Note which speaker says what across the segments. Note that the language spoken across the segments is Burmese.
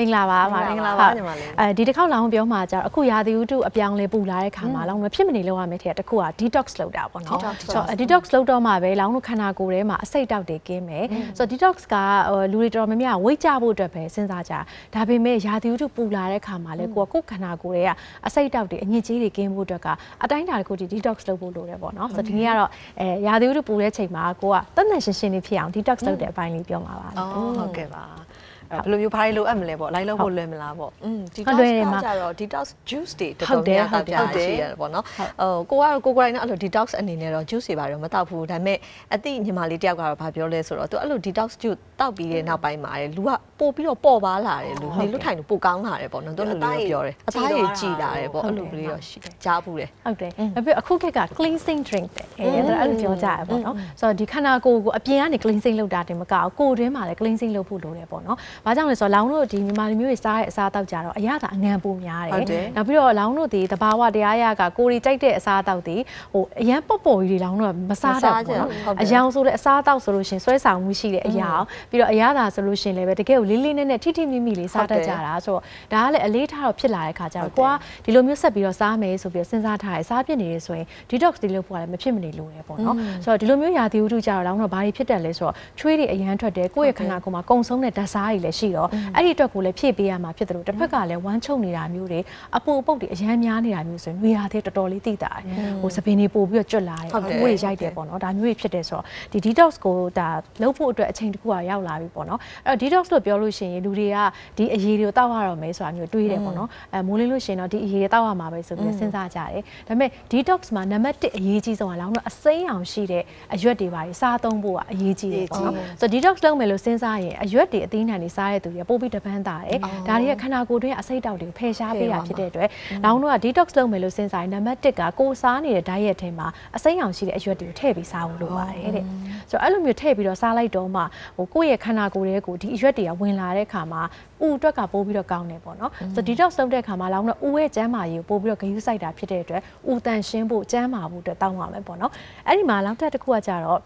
Speaker 1: မင်္ဂလာပါပါ
Speaker 2: မင်္ဂလာပါညီမလေး
Speaker 1: အဲဒီတစ်ခေါက်လောင်းပြောမှာကြတော့အခုရာသီဥတုအပြောင်းလဲပူလာတဲ့ခါမှာလောင်းမဖြစ်မနေလောက်ရမယ့်ထက်တစ်ခုက detox လုပ်တာပေါ့နော်
Speaker 2: detox
Speaker 1: ဆိုတော့ detox လုပ်တော့မှပဲလောင်းတို့ခန္ဓာကိုယ်ထဲမှာအဆိပ်တောက်တွေကင်းမယ်ဆိုတော့ detox ကဟိုလူတွေတော်တော်များများဝိတ်ကြဖို့အတွက်ပဲစဉ်းစားကြတာဒါပေမဲ့ရာသီဥတုပူလာတဲ့ခါမှာလဲကိုကကိုယ်ခန္ဓာကိုယ်တွေကအဆိပ်တောက်တွေအညစ်အကြေးတွေကင်းဖို့အတွက်ကအတိုင်းအတာတစ်ခုထိ detox လုပ်ဖို့လိုတယ်ပေါ့နော်ဆိုတော့ဒီနေ့ကတော့အဲရာသီဥတုပူတဲ့ချိန်မှာကိုကတတ်နိုင်ရှင်းရှင်းလေးဖြစ်အောင် detox လုပ်တဲ့အပိုင်းလေးပြောမှာပါ
Speaker 2: အော်ဟုတ်ကဲ့ပါအဲ့ ဘယ်လိုမျိုးဘာတွေလိုအပ်မလဲပေါ့လိုက်လို့ဖို့လွယ်မလားပေါ့อืม
Speaker 1: ဟုတ်
Speaker 2: detox
Speaker 1: လွယ်တယ်မှာ
Speaker 2: ကကြတော့ detox juice တွေတော်
Speaker 1: ဟုတ်
Speaker 2: တော်
Speaker 1: တယ်
Speaker 2: များ
Speaker 1: ဟုတ်တယ်
Speaker 2: တောက်ကြရှိရတယ်ပေါ့နော်ဟိုကိုကတော့ကိုကိုယ်တိုင်နဲ့အဲ့လို detox အနေနဲ့တော့ juice တွေပါတော့မတောက်ဘူးဒါပေမဲ့အတိညီမလေးတယောက်ကတော့ဘာပြောလဲဆိုတော့သူအဲ့လို detox juice တောက်ပြီးတဲ့နောက်ပိုင်းမှာလေလူက ပို့ပြီးတော့ပေါ်ပါလာတယ်လူနေလွတ်ထိုင်လို့ပိုကောင်းလာတယ်ပေါ့နော်သူအဲ့လိုမျိုးပြောတယ်အသားရည်ကြည်လာတယ်ပေါ့အဲ့လိုမျိုးရောရှိကြားဘူးတယ်
Speaker 1: ဟုတ်တယ်။နောက်ပြီးအခုခေတ်က cleansing drink တဲ့။အဲဒါအဲ့လိုပြောကြရပေါ့နော်။ဆိုတော့ဒီခန္ဓာကိုယ်ကိုအပြင်ကနေ cleansing လုပ်တာတင်မကအောင်ကိုယ်တွင်းမှာလည်း cleansing လုပ်ဖို့လိုတယ်ပေါ့နော်။ဘာကြောင့်လဲဆိုတော့လောင်းတို့ဒီမြန်မာလူမျိုးတွေစားတဲ့အစားအသောက်ကြတော့အရသာအငံပိုများတယ်
Speaker 2: ဟုတ်တယ်။
Speaker 1: နောက်ပြီးတော့လောင်းတို့ဒီတဘာဝတရားရကကိုယ်တွေကြိုက်တဲ့အစားအသောက်တွေဟိုအရန်ပေါ့ပေါ့ကြီးတွေလောင်းတို့ကမစားတတ်ဘူးပေါ့နော်
Speaker 2: ဟုတ်တယ်။
Speaker 1: အယောင်ဆိုတဲ့အစားအသောက်ဆိုလို့ရှရင်ဆွဲဆောင်မှုရှိတဲ့အရာအောင်ပြီးတော့အရသာဆိုလို့ရှရင်လည်းပဲတကယ်ကိုလေးလေးနက်နက်ထိထိမိမိလေးစားတတ်ကြတာဆိုတော့ဒါကလည်းအလေးထားတော့ဖြစ်လာတဲ့ခါကျတော့ကိုကဒီလိုမျိုးဆက်ပြီးတော့စားမယ်ဆိုပြီးတော့စဉ်းစားထားတယ်စားပြစ်နေရဆိုရင် detox တွေလုပ်ဖို့ကလည်းမဖြစ်မနေလိုတယ်ပေါ့နော်ဆိုတော့ဒီလိုမျိုးရာသီဥတုကြတော့လောင်းတော့ဘာတွေဖြစ်တယ်လဲဆိုတော့ချွေးတွေအရန်ထွက်တယ်ကိုယ့်ရဲ့ခန္ဓာကိုယ်မှာကုံဆုံးတဲ့ဓာတ်စားတွေလည်းရှိတော့အဲ့ဒီအတွက်ကိုလည်းဖြည့်ပေးရမှာဖြစ်တယ်လို့တစ်ဖက်ကလည်းဝမ်းချုပ်နေတာမျိုးတွေအပူအပုတ်တွေအရန်များနေတာမျိုးဆိုရင်နွေရာသီတော်တော်လေးသိတာတယ်ဟိုစပင်းတွေပို့ပြီးတော့ကျွတ်လာတယ်
Speaker 2: ဟုတ်တယ်
Speaker 1: အမိုးတွေရိုက်တယ်ပေါ့နော်ဒါမျိုးတွေဖြစ်တယ်ဆိုတော့ဒီ detox ကိုဒါလုပ်ဖို့အတွက်အချိန်တစ်ခုကရောက်လာပြီပေါ့နော်အဲ့တော့ detox လို့ပြောလို့ရှိရင်လူတွေကဒီအရေးတွေကိုတောက်ရတော့မယ်ဆိုတာမျိုးတွေးတယ်ပေါ့နော်အဲမိုးလင်းလို့ရှိရင်တော့ဒီအရေးတွေတောက်ရမှာပဲဆိုပြီးစဉ်းစားကြတယ်ဒါပေမဲ့ detox မှာနံပါတ်1အရေးကြီးဆုံးကလောင်းတော့အစိမ်းအောင်ရှိတဲ့အရွက်တွေပါစားသုံးဖို့ကအရေးကြီးတယ်ပေါ့နော်ဆိုတော့ detox လုပ်မယ်လို့စဉ်းစားရင်အရွက်တွေအသီးနှံတွေစားတဲ့သူတွေကပို့ပြီးတပန်းတာတယ်ဒါတွေကခန္ဓာကိုယ်တွင်းအဆိပ်တောက်တွေကိုဖယ်ရှားပေးတာဖြစ်တဲ့အတွက်လောင်းတော့ detox လုပ်မယ်လို့စဉ်းစားရင်နံပါတ်1ကကိုယ်စားနေတဲ့ diet ထဲမှာအစိမ်းအောင်ရှိတဲ့အရွက်တွေကိုထည့်ပြီးစားဖို့လိုပါတယ်တဲ့ဆိုတော့အဲ့လိုမျိုးထည့်ပြီးတော့စားလိုက်တော့မှဟိုကိုယ့်ရဲ့ခန္ဓာကိုယ်ရဲ့ကိုဒီအရွက်တွေကဝင်လာတဲ့အခါမှာဥအတွက်ကပိုးပြီးတော့ကောင်းတယ်ပေါ့နော်ဆိုတော့ detox လုပ်တဲ့အခါမှာလောင်းတော့ဥရဲ့ကျန်းမာရေးကိုပို့ပြီးတော့ဂရုစိုက်တာဖြစ်တဲ့အတွက်ဥတန်ရှင်းဖို့ကျန်းမာဖို့အတွက်တောင်းပါမယ်ပေါ့နော်အဲ့ဒီမှာလောင်းတက်တစ်ခုကကြတော့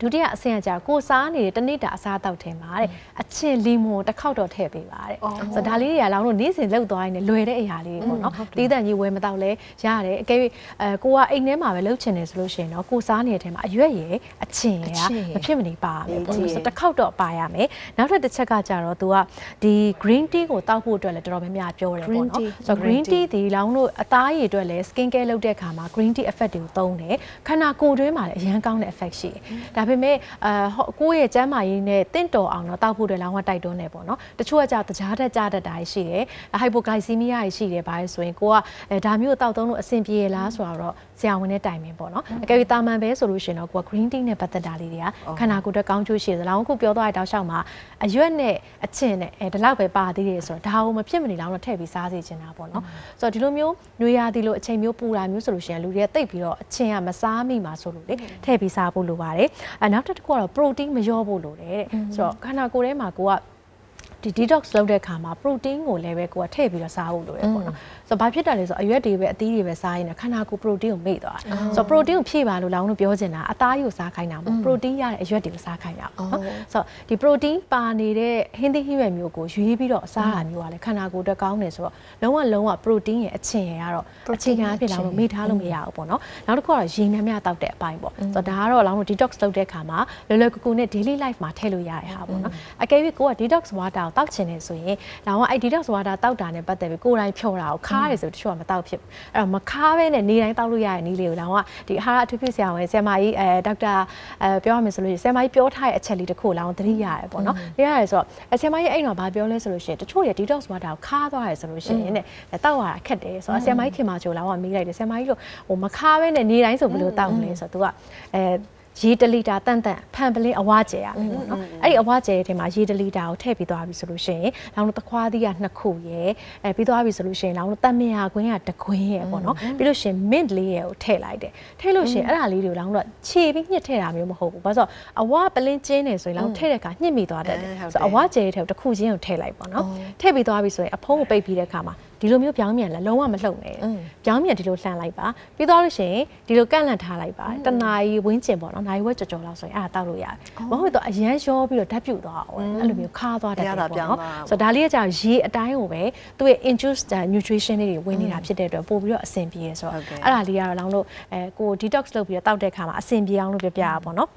Speaker 1: ဒုတိယအဆင့်ကကြာကိုစားနေတဲ့တနေ့တာအစားအသောက်ထဲမှာတဲ့အချင်းလီမွန်တစ်ခေါက်တော့ထည့်ပေးပါတဲ့ဆိုတော့ဒါလေးတွေကလောင်းတို့နေ့စဉ်လောက်သွားရင်လည်းလွယ်တဲ့အရာလေးတွေပေါ့နော်တီးတန့်ကြီးဝယ်မတော့လဲရတယ်အကယ်၍အဲကိုကအိမ်ထဲမှာပဲလှုပ်ချင်တယ်ဆိုလို့ရှိရင်တော့ကိုစားနေတဲ့ထဲမှာအရွက်ရည်အချင်းရယ်ကမဖြစ်မနေပါမယ်ပေါ့နော်ဆိုတော့တစ်ခေါက်တော့ပါရမယ်နောက်ထပ်တစ်ချက်ကကြတော့သူကဒီ green tea ကိုတောက်ဖို့အတွက်လည်းတော်တော်များများပြောတယ်ပေါ့နော်ဆိုတော့ green tea ဒီလောင်းတို့အသားရည်အတွက်လည်း skin care လုပ်တဲ့အခါမှာ green tea effect တွေကိုသုံးတယ်ခန္ဓာကိုယ်တွင်းမှာလည်းအရန်ကောင်းတဲ့ effect ရှိတယ်ဒါပေမဲ့အာကိုယ့်ရဲ့ကျန်းမာရေးနဲ့တင့်တော်အောင်တော့တောက်ဖို့အတွက်လောင်းကတိုက်တွန်းတယ်ပေါ့နော်တချို့ကကြာတကြားတက်ကြတတ်တာရှိတယ် hypoglycemia ရှိတယ်ဘာလဲဆိုရင်ကိုကအဲဒါမျိုးတောက်သုံးလို့အဆင်ပြေရလားဆိုတော့ဆရာဝန်နဲ့တိုင်ပင်ပေါ့နော်အကယ်၍တာမန်ပဲဆိုလို့ရှိရင်တော့ကိုက green tea နဲ့ပတ်သက်တာလေးတွေကခန္ဓာကိုယ်အတွက်ကောင်းကျိုးရှိတယ်လောင်းခုပြောသွားတဲ့တောက်လျှောက်မှာအရွက်နဲ့အချင်းနဲ့အဲဒီလောက်ပဲပါသေးတယ်ဆိုတော့ဒါကိုမဖြစ်မနေလောင်းတော့ထည့်ပြီးစားစေချင်တာပေါ့နော်ဆိုတော့ဒီလိုမျိုးညွေရာသီလိုအချိန်မျိုးပူတာမျိုးဆိုလို့ရှိရင်လူတွေကတိတ်ပြီးတော့အချင်းကမစားမိမှာဆိုလို့လေထည့်ပြီးစားဖို့လိုပါတယ်အဲနောက်တစ်ခုကတော့ protein မလျော့ဖို့လိုတယ်တဲ့ဆိုတော့ခန္ဓာကိုယ်ထဲမှာကိုက ဒီ detox လုပ်တဲ့ခါမှာ protein ကိုလည်းပဲကိုကထည့်ပြီးတော့စားဖို့လိုတယ်ပေါ့နော်ဆိုတော့ဘာဖြစ်တာလဲဆိုတော့အရွက်တွေပဲအသီးတွေပဲစားရင်လည်းခန္ဓာကိုယ် protein ကိုမေ့သွားတယ်ဆိုတော့ protein ကိုဖြည့်ပါလို့လောင်းလို့ပြောချင်တာအသားကြီးကိုစားခိုင်းတာမဟုတ် protein ရတဲ့အရွက်တွေကိုစားခိုင်းတာပေါ့နော်ဆိုတော့ဒီ protein ပါနေတဲ့ဟင်းသီးဟင်းရွက်မျိုးကိုရွေးပြီးတော့စားတာမျိုးကလည်းခန္ဓာကိုယ်အတွက်ကောင်းတယ်ဆိုတော့လုံးဝလုံးဝ protein ရဲ့အချင်းရကတော့အခြေခံအဖြစ်လောင်းလို့မေ့ထားလို့မရဘူးပေါ့နော်နောက်တစ်ခုကတော့ရေများများတောက်တဲ့အပိုင်းပေါ့ဆိုတော့ဒါကတော့လောင်းလို့ detox လုပ်တဲ့ခါမှာလွယ်လွယ်ကူကူနဲ့ daily life မှာထည့်လို့ရတဲ့ဟာပေါ့နော်အကယ်၍ကိုက detox water ကိုတောက်ချင်တယ်ဆိုရင်လောင်းကအဲ့ detox water တောက်တာနဲ့ပတ်သက်ပြီးကိုယ်တိုင်ဖြောတာကိုခါရတယ်ဆိုတချို့ကမတောက်ဖြစ်ဘူးအဲ့တော့မခါဘဲနဲ့နေတိုင်းတောက်လို့ရတဲ့နည်းလေးကိုလောင်းကဒီအာဟာရအထူးဖြစ်ဆရာဝန်ဆရာမကြီးအဲဒေါက်တာအဲပြောရမယ်ဆိုလို့ရှိရင်ဆရာမကြီးပြောထားတဲ့အချက်လေးတစ်ခုလောင်းသတိရတယ်ပေါ့နော်သတိရတယ်ဆိုတော့အဲဆရာမကြီးအဲ့တော့ဘာပြောလဲဆိုလို့ရှိရင်တချို့ရဲ့ detox water ကိုခါသွားတယ်ဆိုလို့ရှိရင်တဲ့တောက်ရတာခက်တယ်ဆိုတော့ဆရာမကြီးခင်မာချိုလောင်းကမေးလိုက်တယ်ဆရာမကြီးတို့ဟိုမခါဘဲနဲ့နေတိုင်းဆိုဘယ်လိုတောက်မလဲဆိုတော့ तू ကအဲ ရေတလီတာတန့်တန့်ဖန်ပလင်းအဝကျဲရမယ်ပေါ့နော်အဲ့ဒီအဝကျဲတဲ့ထဲမှာရေတလီတာကိုထည့်ပြီးသွားပြီဆိုလို့ရှိရင်လောင်းတို့တခွားသီးကနှစ်ခုရယ်အဲပြီးသွားပြီဆိုလို့ရှိရင်လောင်းတို့တမယာခွင်းကတစ်ခွင်းရယ်ပေါ့နော်ပြီးလို့ရှိရင် mint လေးရယ်ကိုထည့်လိုက်တယ်ထည့်လို့ရှိရင်အဲ့ဒါလေးတွေကိုလောင်းတို့ခြေပြီးညှစ်ထည့်တာမျိုးမဟုတ်ဘူးဘာလို့ဆိုအဝပလင်းကျင်းနေဆိုရင်လောင်းထည့်တဲ့အခါညှစ်မိသွားတတ်တယ်ဆိုတော့အဝကျဲတဲ့ထဲကိုတစ်ခုချင်းကိုထည့်လိုက်ပေါ့နော်ထည့်ပြီးသွားပြီဆိုရင်အဖုံးကိုပိတ်ပြီးတဲ့အခါမှာ ဒီလိုမျိုးပြောင်းမြန်လဲလုံးဝမလှုပ်နဲ့
Speaker 2: อืม
Speaker 1: ပြောင်းမြန်ဒီလိုလှန်လိုက်ပါပြီးသွားလို့ရှိရင်ဒီလိုကန့်လန့်ထားလိုက်ပါတနာရီဝင်းကျင်ပေါ့နော်နာရီဝက်ကြော်ကြော်လောက်ဆိုရင်အဲ့ဒါတောက်လို့ရတယ်မဟုတ်တော့အရန်ရောပြီးတော့ဓာတ်ပြုတ်သွားအောင်အဲ့လိုမျိုးခါသွားတတ်တယ်ပေါ့နော်ဆိုတော့ဒါလေးကကြောင့်ရေအတိုင်းကိုပဲသူ့ရဲ့ induced nutrition လေးတွေဝင်နေတာဖြစ်တဲ့အတွက်ပို့ပြီးတော့အဆင်ပြေရဆိုတော့အဲ့ဒါလေးကတော့လောင်းလို့အဲကို detox လုပ်ပြီးတော့တောက်တဲ့ခါမှာအဆင်ပြေအောင်လို့ပြောပြရပါပေါ့နော်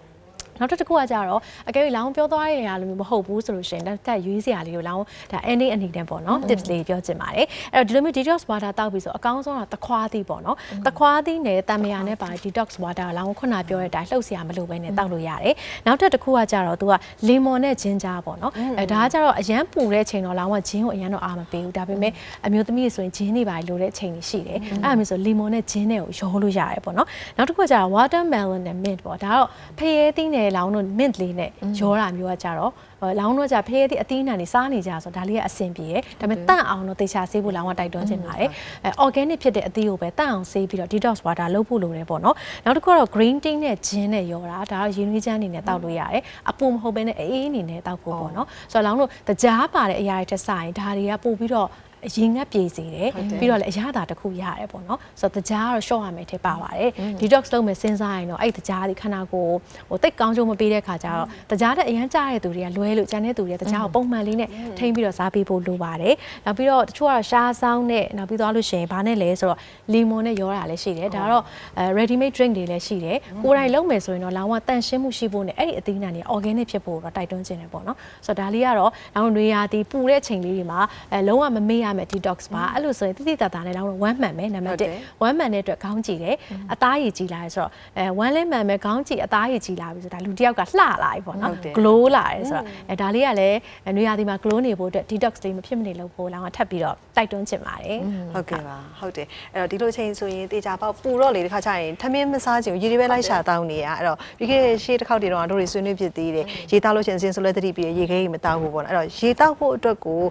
Speaker 1: နောက်တစ်ခုကကြတော့အကယ်၍လောင်းပြောသွားရတဲ့နေရာလိုမျိုးမဟုတ်ဘူးဆိုလို့ရှိရင်တက်တက်ရွေးစရာလေးကိုလောင်းဒါ any အနေနဲ့ပေါ့နော် tips လေးပြောချင်ပါတယ်အဲ့တော့ဒီလိုမျိုး detox water တောက်ပြီးဆိုအကောင်းဆုံးကတခွားသီးပေါ့နော်တခွားသီးနဲ့တံမယာနဲ့ပါ detox water လောင်းခုနပြောတဲ့အတိုင်းလှုပ်ရှားမလို့ပဲနဲ့တောက်လို့ရတယ်နောက်တစ်ခုကကြတော့သူက lemon နဲ့ ginger ပေါ့နော်အဲဒါကကြတော့အရန်ပူတဲ့ချိန်တော့လောင်းကဂျင်းကိုအရန်တော့အာမပေးဘူးဒါပေမဲ့အမျိုးသမီးတွေဆိုရင်ဂျင်းတွေပါလိုတဲ့အချိန်တွေရှိတယ်အဲ့ဒါမျိုးဆို lemon နဲ့ gin နဲ့ကိုရောလို့ရတယ်ပေါ့နော်နောက်တစ်ခုကကြတော့ watermelon နဲ့ mint ပေါ့ဒါတော့ဖရဲသီးနဲ့လောင်းတို့ mint လေးနဲ့ရောတာမျိုးကကြတော့လောင်းတော့ကြဖရဲသီးအသီးနှံတွေစားနေကြဆိုဒါလေးကအဆင်ပြေတယ်ဒါပေမဲ့တန့်အောင်တော့တေချာဆေးဖို့လောင်းကတိုက်တွန်းချင်ပါတယ်အဲ organic ဖြစ်တဲ့အသီးကိုပဲတန့်အောင်ဆေးပြီးတော့ detox water လုပ်ဖို့လိုတယ်ပေါ့နော်နောက်တစ်ခုကတော့ green tea နဲ့ gin နဲ့ရောတာဒါတော့ရင်းနှီးချမ်းအနေနဲ့တောက်လို့ရတယ်အပူမဟုတ်ဘဲနဲ့အေးအနေနဲ့တောက်ဖို့ပေါ့နော်ဆိုတော့လောင်းတို့တကြားပါတဲ့အရာတွေတက်ဆိုင်ဒါတွေကပို့ပြီးတော့ အရင်ငတ်ပြေစေတယ်ပြီးတော့လည်းအရသာတစ်ခုရတယ်ပေါ့နော်ဆိုတော့တကြားကတော့ short ရမယ်ထင်ပါပါတယ် detox လုပ်မယ်စဉ်းစားရင်တော့အဲ့တကြားဒီခန္ဓာကိုယ်ဟိုတိတ်ကောင်းကျိုးမပေးတဲ့ခါကျတော့တကြားတဲ့အရန်ကြားတဲ့သူတွေကလွဲလို့ကျန်တဲ့သူတွေကတကြားကိုပုံမှန်လေးနဲ့ထိမ့်ပြီးတော့စားပေးဖို့လိုပါတယ်နောက်ပြီးတော့တချို့ကတော့ရှားဆောင်းနဲ့နောက်ပြီးသွားလို့ရှိရင်ဘာနဲ့လဲဆိုတော့ lemon နဲ့ရောတာလည်းရှိတယ်ဒါတော့အဲ ready made drink တွေလည်းရှိတယ်ကိုယ်တိုင်လုပ်မယ်ဆိုရင်တော့လောင်ဝတန်ရှင်းမှုရှိဖို့နဲ့အဲ့ဒီအသီးနှံတွေ organic ဖြစ်ဖို့တော့တိုက်တွန်းခြင်းတယ်ပေါ့နော်ဆိုတော့ဒါလေးကတော့လောင်နွေရာသီပူတဲ့အချိန်လေးတွေမှာအဲလုံးဝမမေ့ရမယ် detox ပါအဲ့လိုဆိုရင်တိတိတတ်တာနဲ့လောင်တော့ဝမ်းမှန်မယ်နံပါတ်1ဝမ်းမှန်တဲ့အတွက်ခေါင်းကြည့်တယ်အသားရည်ကြည်လာတယ်ဆိုတော့အဲဝမ်းလဲမှန်မယ်ခေါင်းကြည့်အသားရည်ကြည်လာပြီဆိုတာလူတစ်ယောက်ကလှလာပြီပေါ့နော် glow လာတယ်ဆိုတော့အဲဒါလေးကလည်းနွေရာသီမှာ glow နေဖို့အတွက် detox လေးမဖြစ်မနေလုပ်ဖို့လောင်ကထပ်ပြီးတော့တိုက်တွန်းချင်ပါတယ်
Speaker 3: ဟုတ်ကဲ့ပါဟုတ်တယ်အဲ့တော့ဒီလိုချိန်ဆိုရင်တေချာပေါက်ပူတော့လေဒီခါကျရင်ထမင်းမစားချင်ဘူးရေတွေပဲလိုက်ရှာတောင်းနေရအဲ့တော့ပြီးခဲ့တဲ့ရှေ့တစ်ခေါက်တည်းတော့တို့တွေဆွေးနွေးဖြစ်သေးတယ်ရေတောက်လို့ရှိရင်စင်ဆိုလဲတတိပြီးရေခဲကြီးမတောက်ဘူးပေါ့နော်အဲ့တော့ရေတောက်ဖို့အတွက်ကို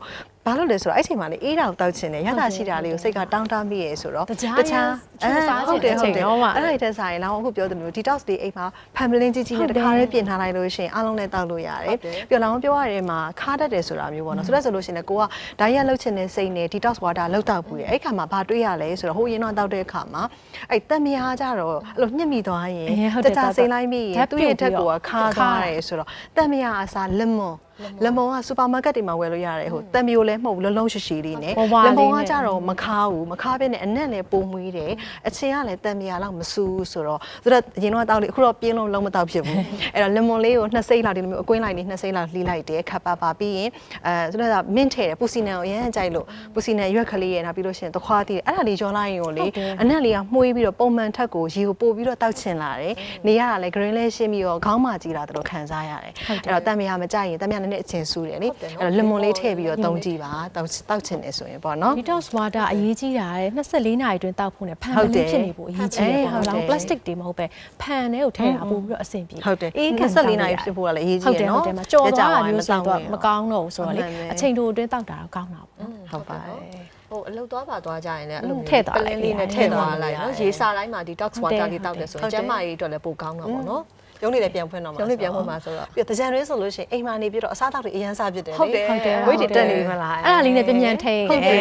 Speaker 3: ဘာလို့လဲဆိုတော့အဲ့ချိန်မှာလေအေးတာကိုတောက်ချင်တယ်ရတာရှိတာလေးကိုစိတ်ကတောင်းတမိရဲဆိုတော့
Speaker 1: တခြားရမ်းချူစားချင်တဲ့အချိန်တော့မှ
Speaker 3: အဲ့ဒါတဲ့ဆိုင်လောင်းအခုပြောသလို detox တွေအိမ်မှာဖန်ပလင်းကြီးကြီးနဲ့တခါလေးပြင်ထားလိုက်လို့ရှိရင်အားလုံးနဲ့တောက်လို့ရတယ်ပြီးတော့လောင်းပြောရတဲ့မှာခါတတ်တယ်ဆိုတာမျိုးပေါ့နော်ဆိုတော့ဆိုလို့ရှိရင်ကိုကဒါရီကလှုပ်ချင်တဲ့စိတ်နဲ့ detox water လှုပ်တောက်ဘူးလေအဲ့ခါမှာဘာတွေးရလဲဆိုတော့ဟိုရင်တော့တောက်တဲ့အခါမှာအဲ့တက်မယားကြတော့အဲ့လိုညှက်မိသွားရင်တခြားစိမ့်လိုက်မိရင်သူ့ရဲ့ထက်ကခါသွားတယ်ဆိုတော့တက်မယားအစားလက်မွန်လမုံကစူပါမားကတ်တွေမှာဝယ်လို့ရတယ်ဟိုတံမျိုးလည်းမဟုတ်ဘူးလုံးလုံးရှိရှိလေးနဲ့လမုံကကြတော့မခါဘူးမခါဘဲနဲ့အနက်လည်းပုံမွေးတယ်အချင်းကလည်းတံမယာလောက်မဆူဘူးဆိုတော့ဆိုတော့အရင်တော့တောက်လေအခုတော့ပြင်းလုံးလုံးမတောက်ဖြစ်ဘူးအဲ့တော့လမုံလေးကိုနှစ်စိမ့်လောက်ဒီလိုမျိုးအကွင်းလိုက်လေးနှစ်စိမ့်လောက်လှီးလိုက်တယ်ခပ်ပါပါပြီးရင်အဲဆိုတော့မင်းထဲတယ်ပူစီနန်ကိုအရင်ကြိုက်လို့ပူစီနန်ရွက်ကလေးရဲ့နောက်ပြီးလို့ရှိရင်သခွားတည်အဲ့ဒါလေးကြောလိုက်ရင်ကိုလေအနက်လေးကမှုေးပြီးတော့ပုံမှန်ထက်ကိုရေကိုပို့ပြီးတော့တောက်ချင်လာတယ်နေရတာလည်း green လေးရှင်းပြီးတော့ခေါင်းမာကြည့်လာတယ်လို့ခံစားရတယ်အဲ့တော့တံမယာမကြိုက်ရင်တံမယာနဲ့အချင်းဆူတယ်လေအဲ့တော့လမွန်လေးထည့်ပြီးတော့သုံးကြည့်ပါတောက်တောက်ချင်တယ်ဆိုရင်ပေါ့နော်
Speaker 1: detox water အရေးကြီးတာလေ24နာရီအတွင်းတောက်ဖို့နဲ့ဖန်
Speaker 3: ဟု
Speaker 1: မ
Speaker 3: တ်တယ်
Speaker 1: လေးဖြစ်နေဖို့အရေးကြီးတယ်
Speaker 3: အေး
Speaker 1: ပေါ့
Speaker 3: ဟုတ်တယ်
Speaker 1: နော် plastic တွေမဟုတ်ပဲဖန်ထဲကိုထည့်တာပို့ပြီးတော့အဆင်ပြေ
Speaker 3: ဟုတ်တယ်
Speaker 1: အေးခံ
Speaker 3: 24နာရီဖြစ်ဖို့ကလည်းအရေး
Speaker 1: ဟုတ်
Speaker 3: ကြီး
Speaker 1: တယ်
Speaker 3: ရ
Speaker 1: ဟုတ်
Speaker 3: နော်
Speaker 1: တယ်မကြော်သွားတာမျိုးဆို
Speaker 3: မ
Speaker 1: တော့
Speaker 3: တောင်း
Speaker 1: မကောင်းတော့ဘူးဆိုတော့လေ
Speaker 3: ဟုတ်တယ်
Speaker 1: အချိန်တိုအတွင်းတောက်တာတော့ကောင်းတာပေါ့နော်
Speaker 3: ဟုတ်ပါတယ်
Speaker 2: ဟိုအလုတ်သွားပါသွားကြရင်လည်းအဲ့လို
Speaker 1: ထည့်သွားလိုက်
Speaker 2: ပလင်းလေးနဲ့ထည့်သွားလိုက်နော်
Speaker 3: ထည့်
Speaker 2: ရေ
Speaker 3: သွား
Speaker 2: စာတိုင်းမှာဒီ detox
Speaker 1: ဟုတ်တယ်
Speaker 2: water လေးတောက်တယ်ဆိုရင်ကျန်းမာရေးအတွက်လည်းပိုကောင်းတာပေါ့နော်
Speaker 3: ရုံးနေလည်းပြန်ဖွင့်တော့မှာ
Speaker 2: ရုံးလေးပြန်ဖွင့်မှာဆိုတော့
Speaker 3: ပြီးတော့တကြံတွင်းဆိုလို့ရှိရင်အိမ်မှာနေပြီးတော့အစားအသောက်တွေအရန်စားဖြစ်တယ်လေ
Speaker 2: ဟုတ်တယ်
Speaker 1: ဟုတ်တယ်
Speaker 3: ဝိတ်တွေတက်နေပြီမလား
Speaker 1: အဲ့ဒါလေးနဲ့ပြင်းပြန်ထိန်
Speaker 3: ဟုတ်တယ်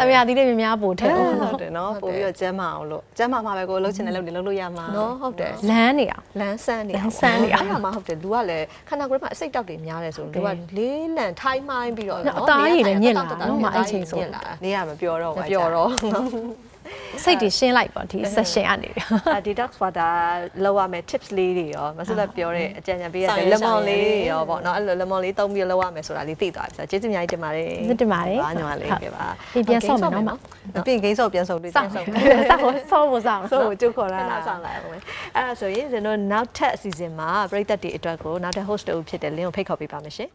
Speaker 1: တမယာသီးလေးများများပို့ထည့်
Speaker 3: ဟုတ်တယ်နော်ပို့ပြီးတော့ကျမ်းမအောင်လို့ကျမ်းမမှာပဲကိုလှုပ်ချင်တဲ့လုပ်တွေလုပ်လို့ရမှာ
Speaker 2: နော်ဟုတ်တယ်
Speaker 1: လမ်းနေအောင်
Speaker 2: လမ်းဆန်းနေ
Speaker 1: လမ်းဆန်းနေအောင်
Speaker 2: အဲ့ဒါမှဟုတ်တယ်လူကလည်းခန္ဓာကိုယ်မှာအစိတ်တောက်တွေများတယ်ဆိုတော့လူကလေးလံထိုင်းမိုင်းပြီးတော့
Speaker 1: နော်အသားရည်လည်းညစ်လာနော်မအဲ့ချိန်ဆို
Speaker 2: ညစ်လာ
Speaker 3: နေရမပြောတော့
Speaker 2: မ
Speaker 3: ပါ
Speaker 2: ပြောတော့
Speaker 1: စိတ်တွေရှင်းလိုက်ပါဒီ session ကနေပြီး
Speaker 2: အာ detox water လောက်ရမယ် tips လေးတွေရောမဆုလက်ပြောတဲ့အကြံဉာဏ်ပေးရ
Speaker 3: ဆောင်
Speaker 2: တဲ့
Speaker 3: ရွက်
Speaker 2: လက်မွန်
Speaker 3: ဆောင်ရွက်
Speaker 2: လေးတွေရောပေါ့နော်အဲ့လိုလက်မွန်လေးသုံးပြီးလောက်ရမယ်ဆိုတာလေးသိသွားပြီဆိုတော့ကျေးဇူးအများကြီးတင်ပါတယ်
Speaker 1: စစ်တင်ပါတယ်
Speaker 3: ပါညီမလေး
Speaker 2: ကဲပါ
Speaker 1: ပြန်ပြန်ဆော့မယ်နော်မ
Speaker 3: ပြင်ဂိမ်းဆော့ပြန်ဆော့တွေ့
Speaker 1: ဆော့ဆော့ဆော့ဖို့ဆော့
Speaker 3: ဆော့ကိုကျုပ်ခေါ်လာ
Speaker 2: ခဏဆောင်လိုက်အောင်မယ်အဲ့ဒါဆိုရင်ကျွန်တော်နောက်ထပ်အစီအစဉ်မှာပြည်သက်တွေအတွက်ကိုနောက်ထပ် host တူဖြစ်တဲ့လင်းကိုဖိတ်ခေါ်ပေးပါမယ်ရှင်